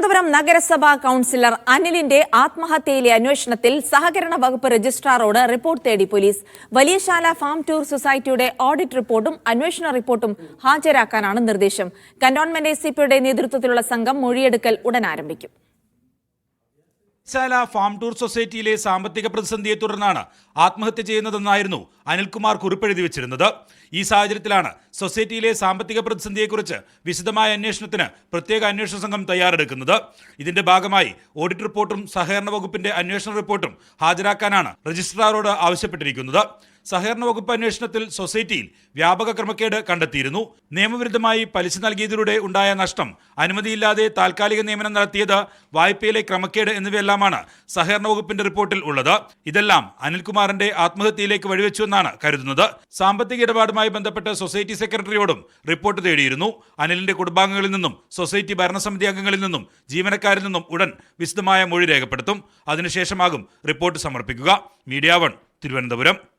തിരുവനന്തപുരം നഗരസഭാ കൌൺസിലർ അനിലിന്റെ ആത്മഹത്യയിലെ അന്വേഷണത്തിൽ സഹകരണ വകുപ്പ് രജിസ്ട്രാറോട് റിപ്പോർട്ട് തേടി പോലീസ്. വലിയശാല ഫാം ടൂർ സൊസൈറ്റിയുടെ ഓഡിറ്റ് റിപ്പോർട്ടും അന്വേഷണ റിപ്പോർട്ടും ഹാജരാക്കാനാണ് നിർദ്ദേശം. കന്റോൺമെന്റ് എസ് നേതൃത്വത്തിലുള്ള സംഘം മൊഴിയെടുക്കൽ ഉടൻ ആരംഭിക്കും. ശാല ഫാം ടൂർ സൊസൈറ്റിയിലെ സാമ്പത്തിക പ്രതിസന്ധിയെ തുടർന്നാണ് ആത്മഹത്യ ചെയ്യുന്നതെന്നായിരുന്നു അനിൽകുമാർ കുറിപ്പെഴുതി വെച്ചിരുന്നത്. ഈ സാഹചര്യത്തിലാണ് സൊസൈറ്റിയിലെ സാമ്പത്തിക പ്രതിസന്ധിയെക്കുറിച്ച് വിശദമായ അന്വേഷണത്തിന് പ്രത്യേക അന്വേഷണ സംഘം തയ്യാറെടുക്കുന്നത്. ഇതിന്റെ ഭാഗമായി ഓഡിറ്റ് റിപ്പോർട്ടും സഹകരണ വകുപ്പിന്റെ അന്വേഷണ റിപ്പോർട്ടും ഹാജരാക്കാനാണ് രജിസ്ട്രാറോട് ആവശ്യപ്പെട്ടിരിക്കുന്നത്. സഹകരണ വകുപ്പ് അന്വേഷണത്തിൽ സൊസൈറ്റിയിൽ വ്യാപക ക്രമക്കേട് കണ്ടെത്തിയിരുന്നു. നിയമവിരുദ്ധമായി പലിശ നൽകിയതിലൂടെ ഉണ്ടായ നഷ്ടം അനുമതിയില്ലാതെ താൽക്കാലിക നിയമനം നടത്തിയത് വായ്പയിലെ ക്രമക്കേട് എന്നിവയെല്ലാമാണ് സഹകരണ വകുപ്പിന്റെ റിപ്പോർട്ടിൽ ഉള്ളത്. ഇതെല്ലാം അനിൽകുമാറിന്റെ ആത്മഹത്യയിലേക്ക് വഴിവെച്ചുവെന്നാണ് കരുതുന്നത്. സാമ്പത്തിക ഇടപാടുമായി ബന്ധപ്പെട്ട് സൊസൈറ്റി സെക്രട്ടറിയോടും റിപ്പോർട്ട് തേടിയിരുന്നു. അനിലിന്റെ കുടുംബാംഗങ്ങളിൽ നിന്നും സൊസൈറ്റി ഭരണസമിതി അംഗങ്ങളിൽ നിന്നും ജീവനക്കാരിൽ നിന്നും ഉടൻ വിശദമായ മൊഴി രേഖപ്പെടുത്തും. അതിനുശേഷമാകും റിപ്പോർട്ട് സമർപ്പിക്കുക. Media one Thiruvananthapuram.